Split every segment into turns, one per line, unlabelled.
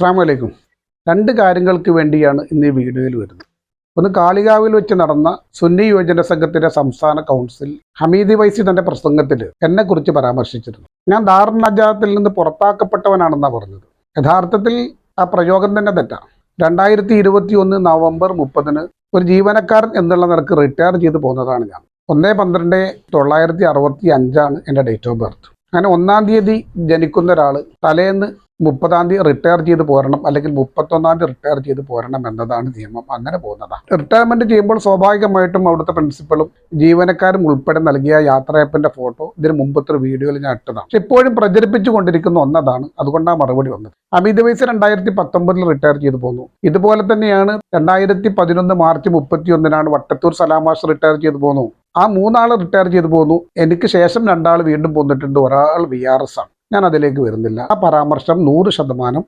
അസ്സാം വലൈക്കും രണ്ട് കാര്യങ്ങൾക്ക് വേണ്ടിയാണ് ഇന്ന് ഈ വീഡിയോയിൽ വരുന്നത്. ഒന്ന് കാളികാവിൽ വെച്ച് നടന്ന സുന്നി യുവജന സംഘത്തിന്റെ സംസ്ഥാന കൗൺസിൽ ഹമീദി വൈസി തന്റെ പ്രസംഗത്തിൽ എന്നെ കുറിച്ച് പരാമർശിച്ചിരുന്നു. ഞാൻ നജാത്തിൽ നിന്ന് പുറത്താക്കപ്പെട്ടവനാണെന്നാണ് പറഞ്ഞത്. യഥാർത്ഥത്തിൽ ആ പ്രയോഗം തന്നെ തെറ്റാണ് രണ്ടായിരത്തി ഇരുപത്തി ഒന്ന് നവംബർ മുപ്പതിന് ഒരു ജീവനക്കാരൻ എന്നുള്ള നിലയ്ക്ക് റിട്ടയർ ചെയ്ത് പോകുന്നതാണ് ഞാൻ. ഒന്ന് പന്ത്രണ്ട് തൊള്ളായിരത്തി അറുപത്തി അഞ്ചാണ് എന്റെ ഡേറ്റ് ഓഫ് ബർത്ത്. അങ്ങനെ ഒന്നാം തീയതി ജനിക്കുന്ന ഒരാൾ തലേന്ന് മുപ്പതാം തീയതി റിട്ടയർ ചെയ്ത് പോരണം അല്ലെങ്കിൽ മുപ്പത്തൊന്നാം തീയതി റിട്ടയർ ചെയ്ത് പോരണം എന്നതാണ് നിയമം. അങ്ങനെ പോകുന്നതാണ് റിട്ടയർമെന്റ് ചെയ്യുമ്പോൾ സ്വാഭാവികമായിട്ടും അവിടുത്തെ പ്രിൻസിപ്പളും ജീവനക്കാരും ഉൾപ്പെടെ നൽകിയ യാത്രയപ്പന്റെ ഫോട്ടോ ഇതിന് മുമ്പത്തെ ഒരു വീഡിയോയിൽ ഞാൻ ഇട്ടതാണ്. പക്ഷെ ഇപ്പോഴും പ്രചരിപ്പിച്ചു കൊണ്ടിരിക്കുന്ന ഒന്നതാണ്. അതുകൊണ്ടാണ് മറുപടി വന്നത്. അമിത് വയസ്സ് രണ്ടായിരത്തി പത്തൊമ്പതിൽ റിട്ടയർ ചെയ്തു പോന്നു. ഇതുപോലെ തന്നെയാണ് രണ്ടായിരത്തി പതിനൊന്ന് മാർച്ച് മുപ്പത്തി ഒന്നിനാണ് വട്ടത്തൂർ സലാമാഷ് റിട്ടയർ ചെയ്തു പോന്നു. ആ മൂന്നാൾ റിട്ടയർ ചെയ്തു പോന്നു. എനിക്ക് ശേഷം രണ്ടാൾ വീണ്ടും പോന്നിട്ടുണ്ട്. ഒരാൾ വി ആർ എസ് ആണ്. ഞാൻ അതിലേക്ക് വരുന്നില്ല. ആ പരാമർശം നൂറ് ശതമാനം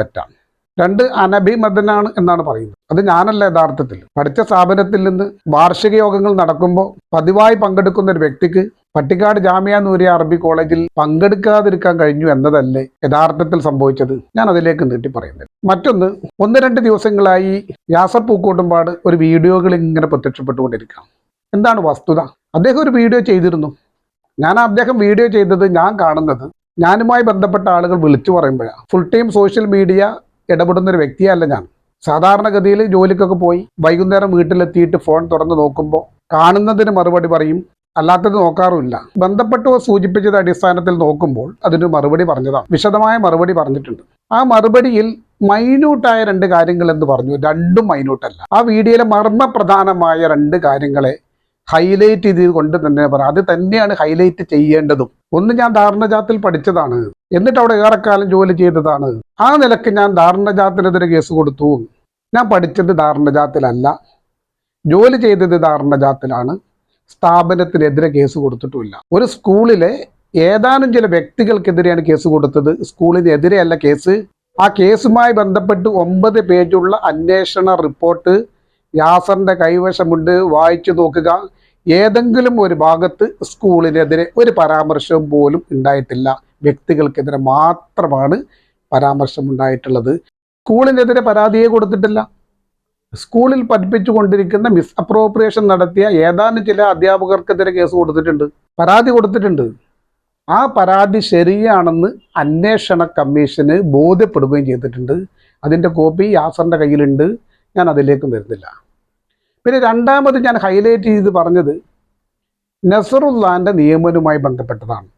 തെറ്റാണ്. രണ്ട് അനഭിമതനാണ് എന്നാണ് പറയുന്നത്. അത് ഞാനല്ല യഥാർത്ഥത്തിൽ. പഠിച്ച സ്ഥാപനത്തിൽ നിന്ന് വാർഷിക യോഗങ്ങൾ നടക്കുമ്പോൾ പതിവായി പങ്കെടുക്കുന്ന ഒരു വ്യക്തിക്ക് പട്ടിക്കാട് ജാമ്യ നൂരിയ അറബി കോളേജിൽ പങ്കെടുക്കാതിരിക്കാൻ കഴിഞ്ഞു എന്നതല്ലേ യഥാർത്ഥത്തിൽ സംഭവിച്ചത്? ഞാൻ അതിലേക്ക് നീട്ടി പറയുന്നത് മറ്റൊന്ന് ഒന്ന് രണ്ട് ദിവസങ്ങളായി യാസർ പൂക്കോട്ടുംപാട് ഒരു വീഡിയോകൾ ഇങ്ങനെ പ്രത്യക്ഷപ്പെട്ടുകൊണ്ടിരിക്കുകയാണ്. എന്താണ് വസ്തുത? അദ്ദേഹം ഒരു വീഡിയോ ചെയ്തിരുന്നു. ഞാൻ അദ്ദേഹം വീഡിയോ ചെയ്തത് ഞാൻ കാണുന്നത് ഞാനുമായി ബന്ധപ്പെട്ട ആളുകൾ വിളിച്ചു പറയുമ്പോഴാണ് ഫുൾ ടൈം സോഷ്യൽ മീഡിയ ഇടപെടുന്ന ഒരു വ്യക്തിയല്ല ഞാൻ. സാധാരണഗതിയിൽ ജോലിക്കൊക്കെ പോയി വൈകുന്നേരം വീട്ടിലെത്തിയിട്ട് ഫോൺ തുറന്ന് നോക്കുമ്പോൾ കാണുന്നതിന് മറുപടി പറയും അല്ലാത്തത് നോക്കാറുമില്ല. ബന്ധപ്പെട്ടവ സൂചിപ്പിച്ചത് അടിസ്ഥാനത്തിൽ നോക്കുമ്പോൾ അതിന് മറുപടി പറഞ്ഞതാണ് വിശദമായ മറുപടി പറഞ്ഞിട്ടുണ്ട്. ആ മറുപടിയിൽ മൈന്യൂട്ടായ രണ്ട് കാര്യങ്ങൾ എന്ന് പറഞ്ഞു. രണ്ടും മൈന്യൂട്ടല്ല ആ വീഡിയോയിലെ മർമ്മപ്രധാനമായ രണ്ട് കാര്യങ്ങളെ ഹൈലൈറ്റ് ചെയ്ത് കൊണ്ട് തന്നെ പറയാം അത് തന്നെയാണ് ഹൈലൈറ്റ് ചെയ്യേണ്ടതും. ഒന്ന് ഞാൻ ധാരണജാത്തിൽ പഠിച്ചതാണ്. എന്നിട്ട് അവിടെ ഏറെക്കാലം ജോലി ചെയ്തതാണ്. ആ നിലയ്ക്ക് ഞാൻ ധാരണജാത്തിനെതിരെ കേസ് കൊടുത്തു. ഞാൻ പഠിച്ചത് ധാരണജാത്തിലല്ല ജോലി ചെയ്തത് ധാരണജാത്തിലാണ് സ്ഥാപനത്തിനെതിരെ കേസ് കൊടുത്തിട്ടുമില്ല. ഒരു സ്കൂളിലെ ഏതാനും ചില വ്യക്തികൾക്കെതിരെയാണ് കേസ് കൊടുത്തത്. സ്കൂളിനെതിരെയല്ല കേസ്. ആ കേസുമായി ബന്ധപ്പെട്ട് ഒമ്പത് പേജുള്ള അന്വേഷണ റിപ്പോർട്ട് യാസറിന്റെ കൈവശമുണ്ട്. വായിച്ചു നോക്കുക. ഏതെങ്കിലും ഒരു ഭാഗത്ത് സ്കൂളിനെതിരെ ഒരു പരാമർശവും പോലും ഉണ്ടായിട്ടില്ല. വ്യക്തികൾക്കെതിരെ മാത്രമാണ് പരാമർശം ഉണ്ടായിട്ടുള്ളത് സ്കൂളിനെതിരെ പരാതിയെ കൊടുത്തിട്ടില്ല. സ്കൂളിൽ പഠിപ്പിച്ചു കൊണ്ടിരിക്കുന്ന മിസ് അപ്രോപ്രിയേഷൻ നടത്തിയ ഏതാനും ചില അധ്യാപകർക്കെതിരെ കേസ് കൊടുത്തിട്ടുണ്ട്. പരാതി കൊടുത്തിട്ടുണ്ട്. ആ പരാതി ശരിയാണെന്ന് അന്വേഷണ കമ്മീഷന് ബോധ്യപ്പെടുകയും ചെയ്തിട്ടുണ്ട്. അതിന്റെ കോപ്പി യാസറിന്റെ കയ്യിലുണ്ട്. ഞാൻ അതിലേക്കും വരുന്നില്ല. പിന്നെ രണ്ടാമത് ഞാൻ ഹൈലൈറ്റ് ചെയ്ത് പറഞ്ഞത് നസറുല്ലാന്റെ നിയമനവുമായി ബന്ധപ്പെട്ടതാണ്.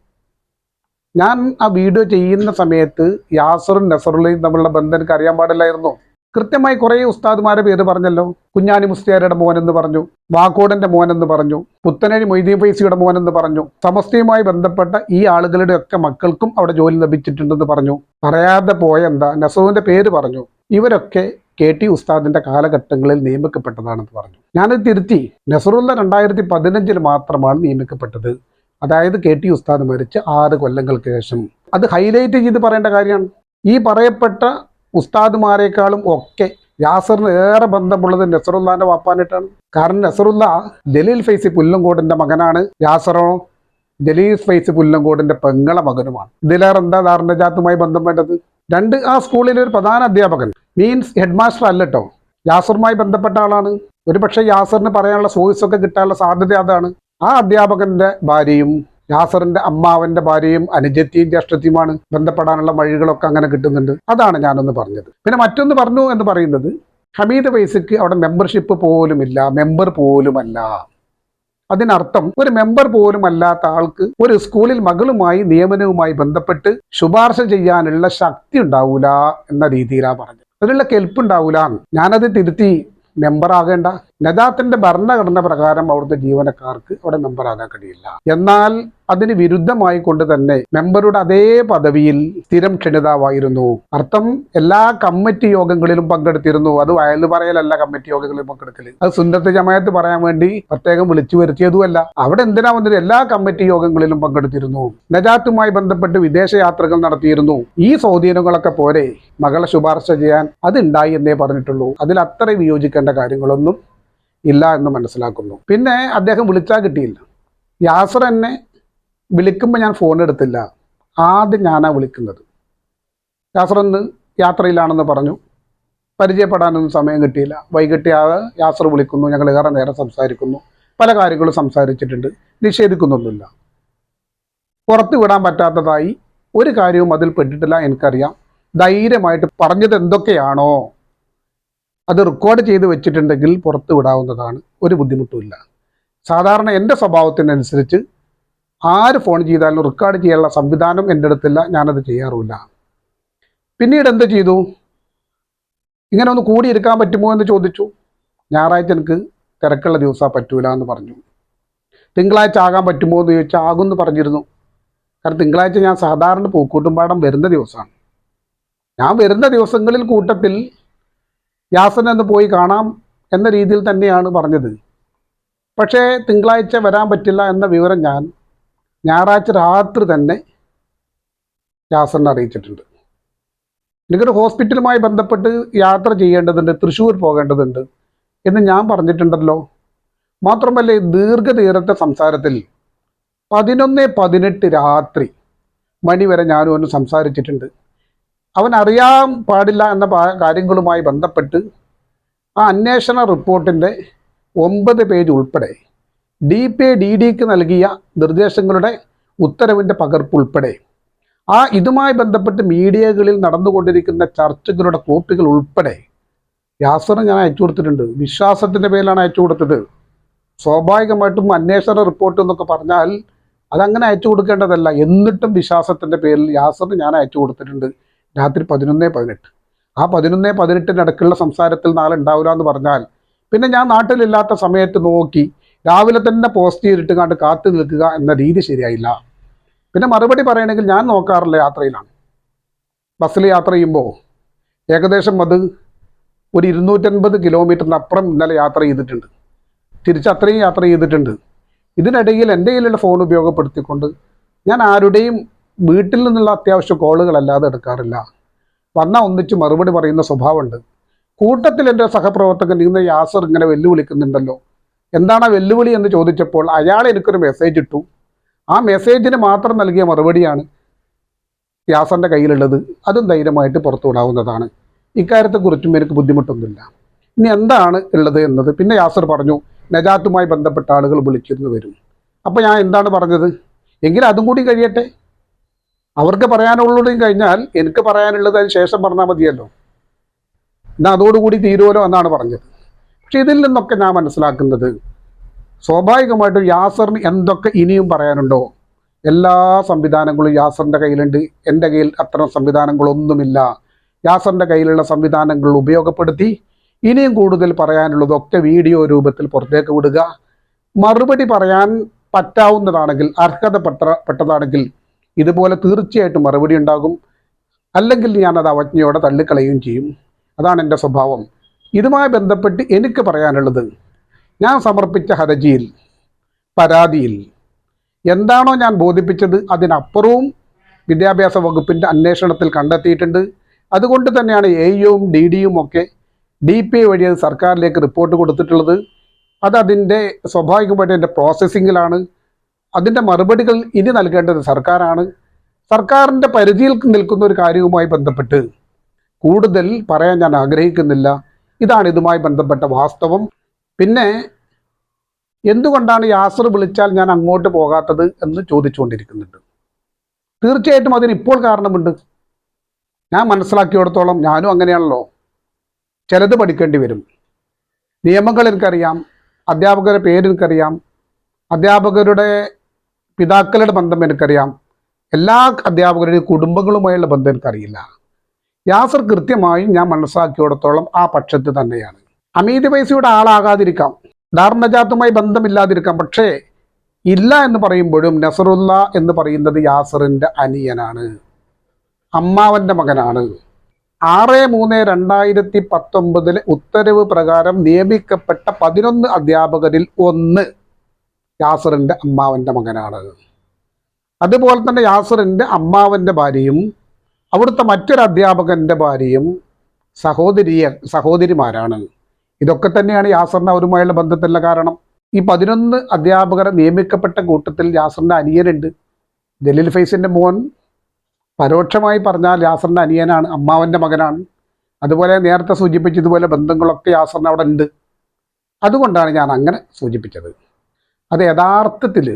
ഞാൻ ആ വീഡിയോ ചെയ്യുന്ന സമയത്ത് യാസറും നസറുള്ളയും തമ്മിലുള്ള ബന്ധം എനിക്ക് അറിയാൻ പാടില്ലായിരുന്നു. കൃത്യമായി കുറേ ഉസ്താദുമാരെ പേര് പറഞ്ഞല്ലോ. കുഞ്ഞാനി മുസ്തിയാരുടെ മോനെന്ന് പറഞ്ഞു വാക്കോടന്റെ മോനെന്ന് പറഞ്ഞു പുത്തനരി മൊയ്തീൻ ഫൈസിയുടെ മോനെന്ന് പറഞ്ഞു. സമസ്തയുമായി ബന്ധപ്പെട്ട ഈ ആളുകളുടെ ഒക്കെ മക്കൾക്കും അവിടെ ജോലി ലഭിച്ചിട്ടുണ്ടെന്ന് പറഞ്ഞു. പറയാതെ പോയ എന്താ? നസറുവിന്റെ പേര് പറഞ്ഞു. ഇവരൊക്കെ കെ ടി ഉസ്താദിന്റെ കാലഘട്ടങ്ങളിൽ നിയമിക്കപ്പെട്ടതാണെന്ന് പറഞ്ഞു. ഞാനത് തിരുത്തി. നസറുല്ല രണ്ടായിരത്തി പതിനഞ്ചിൽ മാത്രമാണ് നിയമിക്കപ്പെട്ടത്. അതായത് കെ ടി ഉസ്താദ് മരിച്ച് ആറ് കൊല്ലങ്ങൾക്ക് ശേഷം. അത് ഹൈലൈറ്റ് ചെയ്ത് പറയേണ്ട കാര്യമാണ്. ഈ പറയപ്പെട്ട ഉസ്താദുമാരെക്കാളും ഒക്കെ യാസറിന് ഏറെ ബന്ധമുള്ളത് നസറുല്ലാന്റെ വാപ്പാനായിട്ടാണ്. കാരണം നസറുല്ല ജലീൽ ഫൈസി പുല്ലങ്കോടിന്റെ മകനാണ്. യാസറോ ജലീൽ ഫൈസി പുല്ലങ്കോടിന്റെ പെങ്ങളെ മകനുമാണ്. ഇതിലേറെ എന്താ ധാരണ ജാത്തുമായി ബന്ധം വേണ്ടത്? രണ്ട് ആ സ്കൂളിലെ ഒരു പ്രധാന അധ്യാപകൻ മീൻസ് ഹെഡ് മാസ്റ്റർ അല്ല കേട്ടോ യാസറുമായി ബന്ധപ്പെട്ട ആളാണ്. ഒരുപക്ഷെ യാസറിന് പറയാനുള്ള സോയിസൊക്കെ കിട്ടാനുള്ള സാധ്യത അതാണ്. ആ അധ്യാപകന്റെ ഭാര്യയും യാസറിന്റെ അമ്മാവന്റെ ഭാര്യയും അനുജത്തിയും ജ്യേഷ്ഠത്തിയുമാണ് ബന്ധപ്പെടാനുള്ള വഴികളൊക്കെ അങ്ങനെ കിട്ടുന്നുണ്ട്. അതാണ് ഞാനൊന്ന് പറഞ്ഞത്. പിന്നെ മറ്റൊന്ന് പറഞ്ഞു എന്ന് പറയുന്നത് ഹമീദ് വൈസിക്ക് അവിടെ മെമ്പർഷിപ്പ് പോലുമില്ല മെമ്പർ പോലുമല്ല. അതിനർത്ഥം ഒരു മെമ്പർ പോലും അല്ലാത്ത ആൾക്ക് ഒരു സ്കൂളിൽ മകളുമായി നിയമനവുമായി ബന്ധപ്പെട്ട് ശുപാർശ ചെയ്യാനുള്ള ശക്തി ഉണ്ടാവൂല എന്ന രീതിയിലാണ് പറഞ്ഞത്. അതിനുള്ള കെൽപ്പ് ഉണ്ടാവൂല ഞാനത് തിരുത്തി മെമ്പർ ആകേണ്ട. നജാത്തിന്റെ ഭരണഘടന പ്രകാരം അവിടുത്തെ ജീവനക്കാർക്ക് അവിടെ മെമ്പർ ആകാൻ കഴിയില്ല. എന്നാൽ അതിന് വിരുദ്ധമായി കൊണ്ട് തന്നെ മെമ്പറുടെ അതേ പദവിയിൽ സ്ഥിരം ക്ഷണിതാവായിരുന്നു. അർത്ഥം എല്ലാ കമ്മിറ്റി യോഗങ്ങളിലും പങ്കെടുത്തിരുന്നു. അത് വയലു പറയലല്ല കമ്മിറ്റി യോഗങ്ങളിൽ പങ്കെടുക്കൽ. അത് സുന്നത്ത് ജമായത്ത് പറയാൻ വേണ്ടി പ്രത്യേകം വിളിച്ചു വരുത്തിയതുമല്ല. അവിടെ എന്തിനാ വന്നത്? എല്ലാ കമ്മിറ്റി യോഗങ്ങളിലും പങ്കെടുത്തിരുന്നു. നജാത്തുമായി ബന്ധപ്പെട്ട് വിദേശ യാത്രകൾ നടത്തിയിരുന്നു. ഈ സ്വാധീനങ്ങളൊക്കെ പോരെ മകളെ ശുപാർശ ചെയ്യാൻ അതുണ്ടായി എന്നേ പറഞ്ഞിട്ടുള്ളൂ. അതിൽ അത്ര വിയോജിക്കേണ്ട കാര്യങ്ങളൊന്നും ഇല്ല എന്ന് മനസ്സിലാക്കുന്നു. പിന്നെ അദ്ദേഹം വിളിച്ചാൽ കിട്ടിയില്ല. യാസർ എന്നെ വിളിക്കുമ്പോൾ ഞാൻ ഫോൺ എടുത്തില്ല. ആദ്യം ഞാനാണ് വിളിക്കുന്നത്. യാസർ ഒന്ന് യാത്രയിലാണെന്ന് പറഞ്ഞു. പരിചയപ്പെടാനൊന്നും സമയം കിട്ടിയില്ല. വൈകിട്ട് യാസർ വിളിക്കുന്നു. ഞങ്ങൾ ഏറെ നേരം സംസാരിക്കുന്നു. പല കാര്യങ്ങളും സംസാരിച്ചിട്ടുണ്ട്. നിഷേധിക്കുന്നൊന്നുമില്ല. പുറത്ത് വിടാൻ പറ്റാത്തതായി ഒരു കാര്യവും അതിൽ പെട്ടിട്ടില്ല എനിക്കറിയാം. ധൈര്യമായിട്ട് പറഞ്ഞത് എന്തൊക്കെയാണോ അത് റെക്കോർഡ് ചെയ്ത് വെച്ചിട്ടുണ്ടെങ്കിൽ പുറത്ത് വിടാവുന്നതാണ്. ഒരു ബുദ്ധിമുട്ടുമില്ല. സാധാരണ എന്റെ സ്വഭാവത്തിനനുസരിച്ച് ആര് ഫോൺ ചെയ്താലും റെക്കോർഡ് ചെയ്യാനുള്ള സംവിധാനം എന്റെ അടുത്തില്ല ഞാനത് ചെയ്യാറുമില്ല. പിന്നീട് എന്ത് ചെയ്തു? ഇങ്ങനെ ഒന്ന് കൂടിയിരിക്കാൻ പറ്റുമോ എന്ന് ചോദിച്ചു. ഞായറാഴ്ച എനിക്ക് തിരക്കുള്ള ദിവസമാണ് പറ്റൂല എന്ന് പറഞ്ഞു. തിങ്കളാഴ്ച ആകാൻ പറ്റുമോ എന്ന് ചോദിച്ചാൽ എന്ന് പറഞ്ഞിരുന്നു. കാരണം തിങ്കളാഴ്ച ഞാൻ സാധാരണ പൂക്കൂട്ടുംപാടം വരുന്ന ദിവസമാണ്. ഞാൻ വരുന്ന ദിവസങ്ങളിൽ കൂട്ടത്തിൽ യാസനെ ഒന്ന് പോയി കാണാം എന്ന രീതിയിൽ തന്നെയാണ് പറഞ്ഞത്. പക്ഷേ തിങ്കളാഴ്ച വരാൻ പറ്റില്ല എന്ന വിവരം ഞാൻ ഞായറാഴ്ച രാത്രി തന്നെ യാസനെ അറിയിച്ചിട്ടുണ്ട്. എനിക്കൊരു ഹോസ്പിറ്റലുമായി ബന്ധപ്പെട്ട് യാത്ര ചെയ്യേണ്ടതുണ്ട് തൃശ്ശൂർ പോകേണ്ടതുണ്ട് എന്ന് ഞാൻ പറഞ്ഞിട്ടുണ്ടല്ലോ. മാത്രമല്ല ഈ ദീർഘനേരത്തെ സംസാരത്തിൽ പതിനൊന്ന് പതിനെട്ട് രാത്രി മണി വരെ ഞാനും ഒന്ന് സംസാരിച്ചിട്ടുണ്ട്. അവൻ അറിയാൻ പാടില്ല എന്ന കാര്യങ്ങളുമായി ബന്ധപ്പെട്ട് ആ അന്വേഷണ റിപ്പോർട്ടിന്റെ ഒമ്പത് പേജ് ഉൾപ്പെടെ ഡി പി ഡി ഡിക്ക് നൽകിയ നിർദ്ദേശങ്ങളുടെ ഉത്തരവിന്റെ പകർപ്പ് ഉൾപ്പെടെ. ആ ഇതുമായി ബന്ധപ്പെട്ട് മീഡിയകളിൽ നടന്നുകൊണ്ടിരിക്കുന്ന ചർച്ചകളുടെ കോപ്പികൾ ഉൾപ്പെടെ യാസറിന് ഞാൻ അയച്ചു കൊടുത്തിട്ടുണ്ട്. വിശ്വാസത്തിന്റെ പേരിലാണ് അയച്ചു കൊടുത്തത്. സ്വാഭാവികമായിട്ടും അന്വേഷണ റിപ്പോർട്ട് എന്നൊക്കെ പറഞ്ഞാൽ അതങ്ങനെ അയച്ചു കൊടുക്കേണ്ടതല്ല. എന്നിട്ടും വിശ്വാസത്തിന്റെ പേരിൽ യാസറിന് ഞാൻ അയച്ചു കൊടുത്തിട്ടുണ്ട്. രാത്രി പതിനൊന്ന് പതിനെട്ട്. ആ പതിനൊന്ന് പതിനെട്ടിനടക്കുള്ള സംസാരത്തിൽ നാളെ ഉണ്ടാവില്ല എന്ന് പറഞ്ഞാൽ പിന്നെ ഞാൻ നാട്ടിലില്ലാത്ത സമയത്ത് നോക്കി രാവിലെ തന്നെ പോസ്റ്റ് ചെയ്തിട്ട് കണ്ട് കാത്തു നിൽക്കുക എന്ന രീതി ശരിയായില്ല. പിന്നെ മറുപടി പറയണമെങ്കിൽ ഞാൻ നോക്കാറില്ല യാത്രയിലാണ്. ബസ്സിൽ യാത്ര ചെയ്യുമ്പോൾ ഏകദേശം അത് ഒരു ഇരുന്നൂറ്റൻപത് കിലോമീറ്ററിനപ്പുറം ഇന്നലെ യാത്ര ചെയ്തിട്ടുണ്ട്. തിരിച്ച് അത്രയും യാത്ര ചെയ്തിട്ടുണ്ട്. ഇതിനിടയിൽ എന്റെ കയ്യിലുള്ള ഫോൺ ഉപയോഗപ്പെടുത്തിക്കൊണ്ട് ഞാൻ ആരുടെയും വീട്ടിൽ നിന്നുള്ള അത്യാവശ്യ കോളുകളല്ലാതെ എടുക്കാറില്ല. വന്ന ഒന്നിച്ച് മറുപടി പറയുന്ന സ്വഭാവമുണ്ട്. കൂട്ടത്തിൽ എന്റെ സഹപ്രവർത്തകൻ ഇന്ന് യാസർ ഇങ്ങനെ വെല്ലുവിളിക്കുന്നുണ്ടല്ലോ. എന്താണ് ആ വെല്ലുവിളി എന്ന് ചോദിച്ചപ്പോൾ അയാൾ എനിക്കൊരു മെസ്സേജ് ഇട്ടു. ആ മെസ്സേജിന് മാത്രം നൽകിയ മറുപടിയാണ് യാസറിന്റെ കയ്യിലുള്ളത്. അതും ധൈര്യമായിട്ട് പുറത്തു വിടാവുന്നതാണ്. ഇക്കാര്യത്തെക്കുറിച്ചും എനിക്ക് ബുദ്ധിമുട്ടൊന്നുമില്ല. ഇനി എന്താണ് ഉള്ളത് എന്നത് പിന്നെ യാസർ പറഞ്ഞു നജാത്തുമായി ബന്ധപ്പെട്ട ആളുകൾ വിളിച്ചിരുന്നു വരും. അപ്പോൾ ഞാൻ എന്താണ് പറഞ്ഞത്? എങ്കിൽ അതും കൂടി കഴിയട്ടെ. അവർക്ക് പറയാനുള്ളതും കഴിഞ്ഞാൽ എനിക്ക് പറയാനുള്ളത് അതിന് ശേഷം പറഞ്ഞാൽ മതിയല്ലോ. എന്നാൽ അതോടുകൂടി തീരുമല്ലോ എന്നാണ് പറഞ്ഞത്. പക്ഷെ ഇതിൽ നിന്നൊക്കെ ഞാൻ മനസ്സിലാക്കുന്നത് സ്വാഭാവികമായിട്ടും യാസറിന് എന്തൊക്കെ ഇനിയും പറയാനുണ്ടോ? എല്ലാ സംവിധാനങ്ങളും യാസറിന്റെ കയ്യിലുണ്ട്. എന്റെ കയ്യിൽ അത്തരം സംവിധാനങ്ങളൊന്നുമില്ല. യാസറിന്റെ കയ്യിലുള്ള സംവിധാനങ്ങൾ ഉപയോഗപ്പെടുത്തി ഇനിയും കൂടുതൽ പറയാനുള്ളതൊക്കെ വീഡിയോ രൂപത്തിൽ പുറത്തേക്ക് വിടുക. മറുപടി പറയാൻ പറ്റാവുന്നതാണെങ്കിൽ അർഹതപ്പെട്ട പെട്ടതാണെങ്കിൽ ഇതുപോലെ തീർച്ചയായിട്ടും മറുപടി ഉണ്ടാകും. അല്ലെങ്കിൽ ഞാൻ ഞാനത് അവജ്ഞയോടെ തള്ളിക്കളയുകയും ചെയ്യും. അതാണ് എന്റെ സ്വഭാവം. ഇതുമായി ബന്ധപ്പെട്ട് എനിക്ക് പറയാനുള്ളത് ഞാൻ സമർപ്പിച്ച ഹർജിയിൽ പരാതിയിൽ എന്താണോ ഞാൻ ബോധിപ്പിച്ചത് അതിനപ്പുറവും വിദ്യാഭ്യാസ വകുപ്പിന്റെ അന്വേഷണത്തിൽ കണ്ടെത്തിയിട്ടുണ്ട്. അതുകൊണ്ട് തന്നെയാണ് എ യും ഡി ഡിയും ഒക്കെ ഡി പി വഴി അത് സർക്കാരിലേക്ക് റിപ്പോർട്ട് കൊടുത്തിട്ടുള്ളത്. അതതിന്റെ സ്വാഭാവികമായിട്ട് എന്റെ പ്രോസസ്സിങ്ങിലാണ് അതിന്റെ മറുപടികൾ ഇനി നൽകേണ്ടത് സർക്കാരാണ്. സർക്കാരിന്റെ പരിധിയിൽ നിൽക്കുന്ന ഒരു കാര്യവുമായി ബന്ധപ്പെട്ട് കൂടുതൽ പറയാൻ ഞാൻ ആഗ്രഹിക്കുന്നില്ല. ഇതാണ് ഇതുമായി ബന്ധപ്പെട്ട വാസ്തവം. പിന്നെ എന്തുകൊണ്ടാണ് യാസർ വിളിച്ചാൽ ഞാൻ അങ്ങോട്ട് പോകാത്തത് എന്ന് ചോദിച്ചുകൊണ്ടിരിക്കുന്നുണ്ട്. തീർച്ചയായിട്ടും അതിന് ഇപ്പോൾ കാരണമുണ്ട്. ഞാൻ മനസ്സിലാക്കിയിടത്തോളം ഞാനും അങ്ങനെയാണല്ലോ. ചിലത് പഠിക്കേണ്ടി വരും. നിയമങ്ങൾ എനിക്കറിയാം അധ്യാപകരുടെ പേര് എനിക്കറിയാം അധ്യാപകരുടെ പിതാക്കളുടെ ബന്ധം എനിക്കറിയാം. എല്ലാ അധ്യാപകരുടെയും കുടുംബങ്ങളുമായുള്ള ബന്ധം എനിക്കറിയില്ല. യാസർ കൃത്യമായും ഞാൻ മനസ്സാക്കിയോടത്തോളം ആ പക്ഷത്ത് തന്നെയാണ്. അമീത് പൈസയുടെ ആളാകാതിരിക്കാം. ധാർമ്മജാത്തുമായി ബന്ധമില്ലാതിരിക്കാം. പക്ഷേ ഇല്ല എന്ന് പറയുമ്പോഴും നസറുല്ല എന്ന് പറയുന്നത് യാസറിന്റെ അനിയനാണ്. അമ്മാവന്റെ മകനാണ്. ആറ് മൂന്ന് രണ്ടായിരത്തി പത്തൊമ്പതിലെ ഉത്തരവ് പ്രകാരം നിയമിക്കപ്പെട്ട പതിനൊന്ന് അധ്യാപകരിൽ ഒന്ന് യാസറിന്റെ അമ്മാവന്റെ മകനാണ്. അതുപോലെ തന്നെ യാസറിന്റെ അമ്മാവന്റെ ഭാര്യയും അവിടുത്തെ മറ്റൊരു അധ്യാപകന്റെ ഭാര്യയും സഹോദരിയ സഹോദരിമാരാണ്. ഇതൊക്കെ തന്നെയാണ് യാസറിന് അവരുമായുള്ള ബന്ധത്തിലുള്ള കാരണം. ഈ പതിനൊന്ന് അധ്യാപകരെ നിയമിക്കപ്പെട്ട കൂട്ടത്തിൽ യാസറിന്റെ അനിയനുണ്ട്. ജലീൽ ഫൈസിന്റെ മോൻ. പരോക്ഷമായി പറഞ്ഞാൽ യാസറിന്റെ അനിയനാണ് അമ്മാവന്റെ മകനാണ്. അതുപോലെ നേരത്തെ സൂചിപ്പിച്ചതുപോലെ ബന്ധങ്ങളൊക്കെ യാസറിന് അവിടെ ഉണ്ട്. അതുകൊണ്ടാണ് ഞാൻ അങ്ങനെ സൂചിപ്പിച്ചത്. അത് യഥാർത്ഥത്തിൽ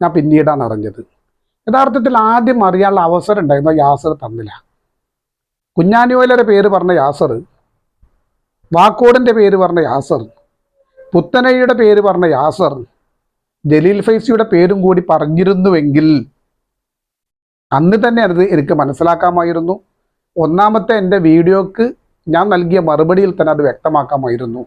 ഞാൻ പിന്നീടാണ് അറിഞ്ഞത്. യഥാർത്ഥത്തിൽ ആദ്യം അറിയാനുള്ള അവസരം ഉണ്ടായിരുന്നു യാസർ തന്നില്ല. കുഞ്ഞാനിയോലയുടെ പേര് പറഞ്ഞ യാസർ വാക്കോടിന്റെ പേര് പറഞ്ഞ യാസർ പുത്തനയുടെ പേര് പറഞ്ഞ യാസർ ജലീൽ ഫൈസിയുടെ പേരും കൂടി പറഞ്ഞിരുന്നുവെങ്കിൽ അന്ന് തന്നെ അത് എനിക്ക് മനസ്സിലാക്കാമായിരുന്നു. ഒന്നാമത്തെ എന്റെ വീഡിയോക്ക് ഞാൻ നൽകിയ മറുപടിയിൽ തന്നെ അത് വ്യക്തമാക്കാമായിരുന്നു.